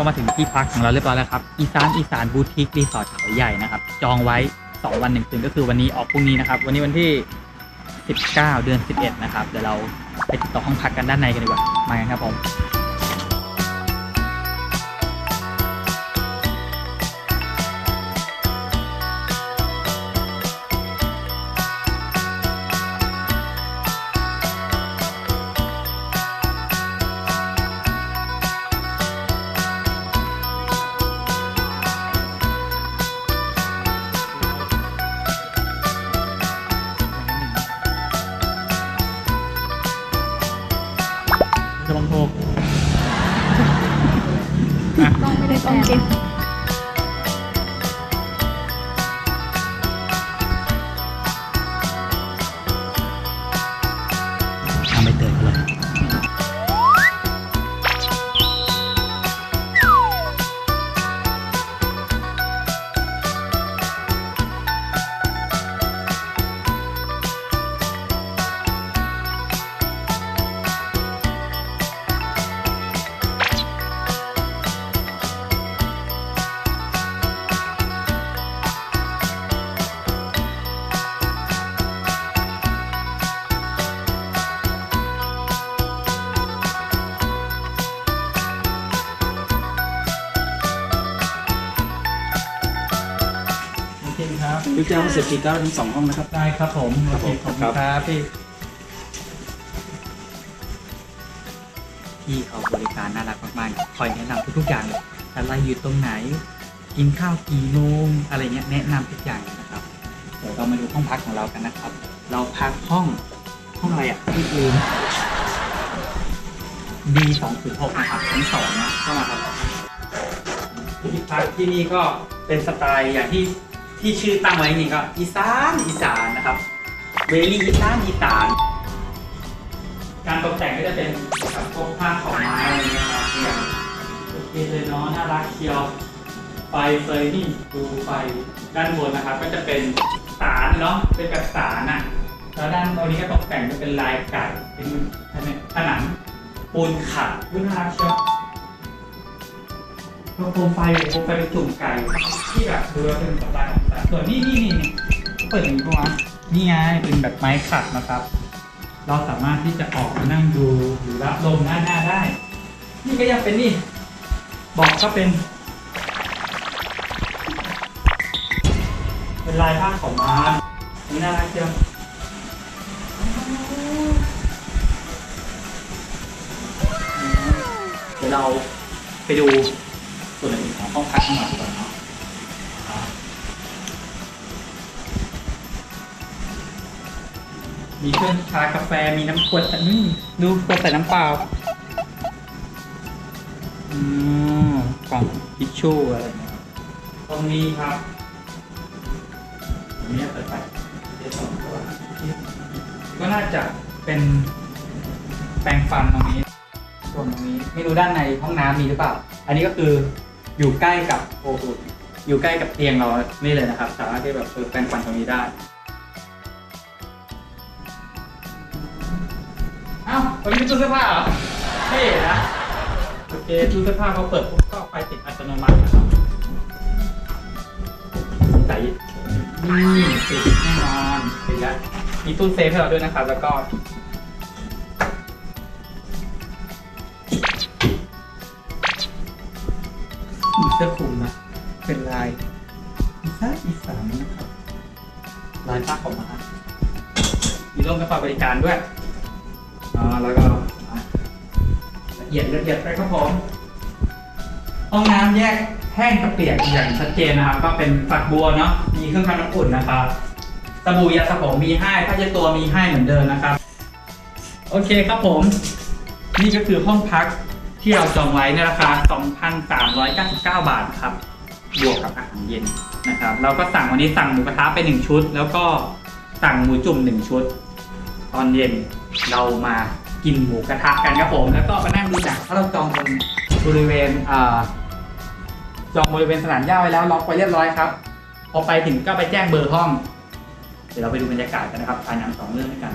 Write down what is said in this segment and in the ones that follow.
ก็มาถึงที่พักของเราเรียบร้อยแล้วครับอีสานอีสานบูติกรีสอร์ทเขาใหญ่นะครับ จองไว้ 2 วันหนึ่งคืนก็คือวันนี้ออกพรุ่งนี้นะครับ วันนี้วันที่ 19 เดือน 11 นะครับ เดี๋ยวเราไปติดต่อห้องพักกันด้านในกันดีกว่ามากันครับผม จะบังโทกต้องไม่ได้ต้องกิน ครับวิจารณ์เสร็จปีก็ทั้งสองห้องนะครับ ได้ครับผมโอเคขอบคุณครับพี่พี่เขาบริการน่ารักมากๆคอยแนะนำทุกๆอย่างเลยอะไรอยู่ตรงไหน กินข้าวกี่โมงอะไรเงี้ยแนะนำทุกอย่างเลยนะครับเดี๋ยวเรามาดูห้องพักของเรากันนะครับ เราพักห้องห้องอะไรอะที่ลืม D 2 0 6นะครับชั้นสองนะเข้ามาครับที่พักที่นี่ก็เป็นสไตล์อย่างที่ ที่ชื่อตั้งไว้นี่ก็อีสานอีสานนะครับ เวลี่อีสานอีสาน การตกแต่งก็จะเป็นแบบพวกผ้าขาวไม้อะไรเงี้ยครับอย่างโอเคเลยเนาะน่ารักเชียวไฟเฟยนี่ดูไฟด้านบนนะครับ ก็จะเป็นสารเนาะเป็นแบบสารอะแล้วด้านตรงนี้ก็ตกแต่งจะเป็นลายไก่เป็นผนังปูนขัดด้วยน่ารักเชียว ตัวโคมไฟโคมไฟเป็นจุ่มไก่ที่แบบดูแล้วเป็นสไตล์ของสารส่วนนี่นี่นี่นี่เปิดอย่างนี้ปะวะนี่ไงเป็นแบบไม้ขัดนะครับ เราสามารถที่จะออกมานั่งดูหรือรับลมหน้าหน้าได้ นี่ก็ยังเป็นนี่บอกก็เป็น เป็นลายผ้าของม้านี่น่ารักเชียวเดี๋ยวเราไปดู ส่วนอื่นของห้องพักข้างหลังก่อนเนาะมีเครื่องชากาแฟมีน้ำขวดอันนี้ดูขวดใส่น้ำเปล่าอืมกล่องทิชชู่อะไรเงี้ยตรงนี้ครับตรงนี้เปิดไปเดี๋ยวสองตัวก็น่าจะเป็นแปรงฟันตรงนี้ ส่วนตรงนี้ ไม่รู้ด้านในห้องน้ำมีหรือเปล่า อันนี้ก็คือ อยู่ใกล้กับโอ้โหอยู่ใกล้กับเตียงเรานี่เลยนะครับ สามารถที่แบบเออแปรงฟันตรงนี้ได้เอ้าตรงนี้เป็นตู้เสื้อผ้าเหรอเท่นะโอเคตู้เสื้อผ้าเขาเปิดปุ๊บก็ไฟติดอัตโนมัตินะครับใส่นี่ติดแน่นอนติดแล้วมีตู้เซฟให้เราด้วยนะครับ แล้วก็ สื้อคลุมนะเป็นลายอีสานอีสานนะครับลายผ้าขาวม้ามีร่มกระเป๋าบริการด้วยอ่าแล้วก็ละเอียดละเอียดไปครับผมห้องน้ำแยกแห้งกับเปียกอย่างชัดเจนนะครับ ก็เป็นฝักบัวเนาะมีเครื่องทำน้ำอุ่นนะครับสบู่ยาสระผมมีให้ผ้าเช็ดตัวมีให้เหมือนเดิมนะครับ โอเคครับผม นี่ก็คือห้องพัก ที่เราจองไว้ในราคา 2,399 บาทครับ บวกกับอาหารเย็นนะครับ เราก็สั่งวันนี้สั่งหมูกระทะไปหนึ่งชุด แล้วก็สั่งหมูจุ่มหนึ่งชุด ตอนเย็นเรามากินหมูกระทะกันครับผม แล้วก็มานั่งดูหนังถ้าเราจองตรงบริเวณอ่าจองบริเวณสนามหญ้าไว้แล้วล็อกไว้เรียบร้อยครับ พอไปถึงก็ไปแจ้งเบอร์ห้อง เดี๋ยวเราไปดูบรรยากาศกันนะครับถ่ายหนังสองเรื่องด้วยกัน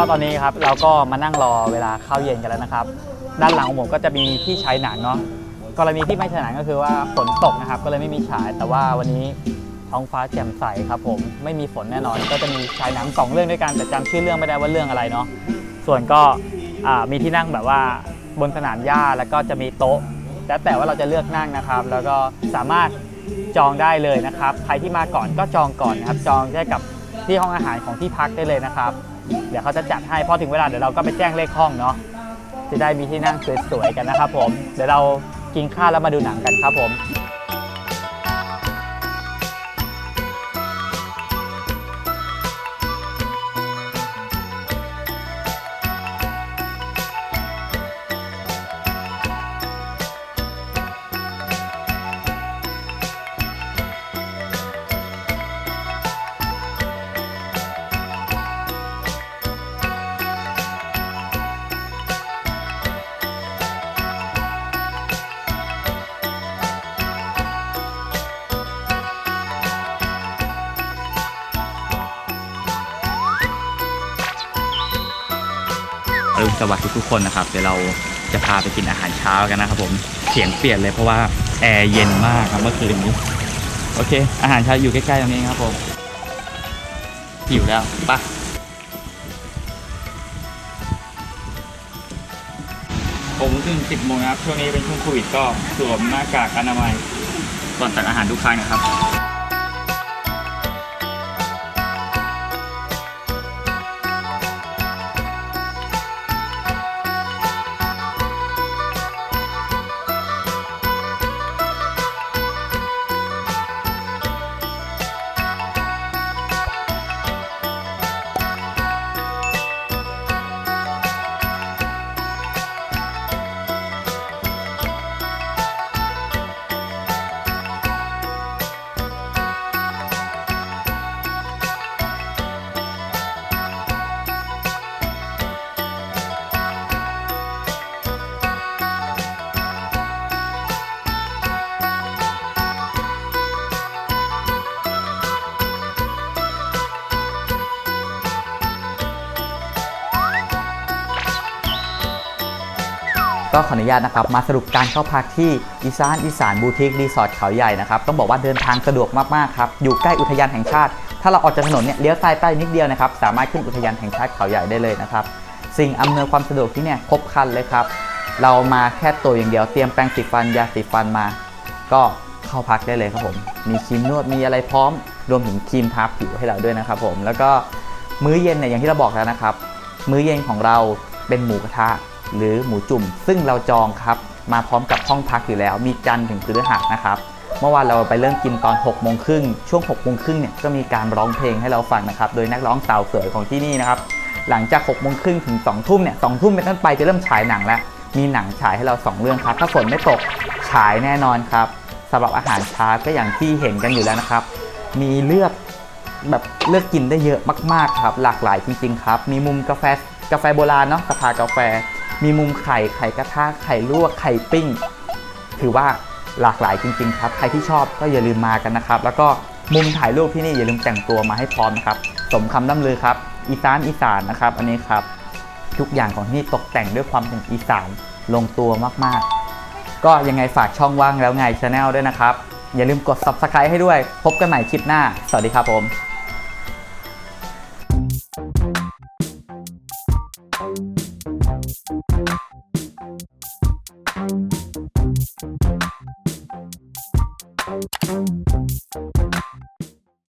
ก็ตอนนี้ครับเราก็มานั่งรอเวลาข้าวเย็นกันแล้วนะครับ ด้านหลังของผมก็จะมีที่ใช้หนังเนาะกรณีที่ไม่ใช้หนังก็คือว่าฝนตกนะครับ ก็เลยไม่มีฉาย แต่ว่าวันนี้ท้องฟ้าแจ่มใสครับผมไม่มีฝนแน่นอน ก็จะมีฉายหนังสองเรื่องด้วยกันแต่จำชื่อเรื่องไม่ได้ว่าเรื่องอะไรเนาะส่วนก็มีที่นั่งแบบว่าบนสนามหญ้าแล้วก็จะมีโต๊ะ แล้วแต่ว่าเราจะเลือกนั่งนะครับ แล้วก็สามารถจองได้เลยนะครับ ใครที่มาก่อนก็จองก่อนนะครับ จองได้กับที่ห้องอาหารของที่พักได้เลยนะครับ เดี๋ยวเขาจะจัดให้พอถึงเวลาเดี๋ยวเราก็ไปแจ้งเลขห้องเนาะจะได้มีที่นั่งสวยๆกันนะครับผม เดี๋ยวเรากินข้าวแล้วมาดูหนังกันครับผม วัสดิ์ทุกๆคนนะครับ เดี๋ยวเราจะพาไปกินอาหารเช้ากันนะครับผมเสียงเปลี่ยนเลยเพราะว่าแอร์เย็นมากครับเมื่อคืนนี้โอเค อาหารเช้าอยู่ใกล้ๆตรงนี้ครับผมหิวแล้วปะผมถึง10โมงนะครับ ช่วงนี้เป็นช่วงโควิดก็สวมหน้ากากอนามัยก่อนตักอาหารทุกครั้งนะครับ ก็ขออนุญาตนะครับมาสรุปการเข้าพักที่อีสานอีสานบูติกรีสอร์ทเขาใหญ่นะครับต้องบอกว่าเดินทางสะดวกมากๆครับอยู่ใกล้อุทยานแห่งชาติ ถ้าเราออกจากถนนเนี่ยเลี้ยวซ้ายไปนิดเดียวนะครับสามารถขึ้นอุทยานแห่งชาติเขาใหญ่ได้เลยนะครับสิ่งอำนวยความสะดวกที่เนี่ยครบครันเลยครับเรามาแค่ตัวอย่างเดียวเตรียมแปรงสีฟันยาสีฟันมา ก็เข้าพักได้เลยครับผม มีครีมนวดมีอะไรพร้อม รวมถึงครีมทาผิวให้เราด้วยนะครับผมแล้วก็มื้อเย็นเนี่ยอย่างที่เราบอกแล้วนะครับ มื้อเย็นของเราเป็นหมูกระทะ หรือหมูจุ่ม ซึ่งเราจองครับ มาพร้อมกับห้องพักอยู่แล้ว มีจันทร์ถึงพฤหัสนะครับ เมื่อวานเราไปเริ่มกินตอน6กโมงครึ่งช่วง6กโมงครึ่งเนี่ยก็มีการร้องเพลงให้เราฟังนะครับ โดยนักร้องสาวสวยของที่นี่นะครับ หลังจาก6กโมงครึ่งถึง2องทุ่มเนี่ยสองทุ่มเป็นต้นไปจะเริ่มฉายหนังแล้วมีหนังฉายให้เรา 2 เรื่องครับ ถ้าฝนไม่ตกฉายแน่นอนครับสำหรับอาหารเช้าก็อย่างที่เห็นกันอยู่แล้วนะครับ มีเลือกแบบเลือกกินได้เยอะมาก ๆ ครับ หลากหลายจริง ๆ ครับ มีมุมกาแฟกาแฟโบราณเนาะสภากาแฟ มีมุมไข่ไข่กระทะไข่ลวกไข่ปิ้ง ถือว่าหลากหลายจริง ๆ ครับ ใครที่ชอบก็อย่าลืมมากันนะครับ แล้วก็มุมถ่ายรูปที่นี่อย่าลืมแต่งตัวมาให้พร้อมนะครับ สมคำล่ำลือครับ อีสานอีสานนะครับ อันนี้ครับ ทุกอย่างของที่นี่ตกแต่งด้วยความเป็นอีสานลงตัวมากๆ ก็ยังไงฝากช่องว่างแล้วไงชาแนลด้วยนะครับ อย่าลืมกด subscribe ให้ด้วย พบกันใหม่คลิปหน้า สวัสดีครับผม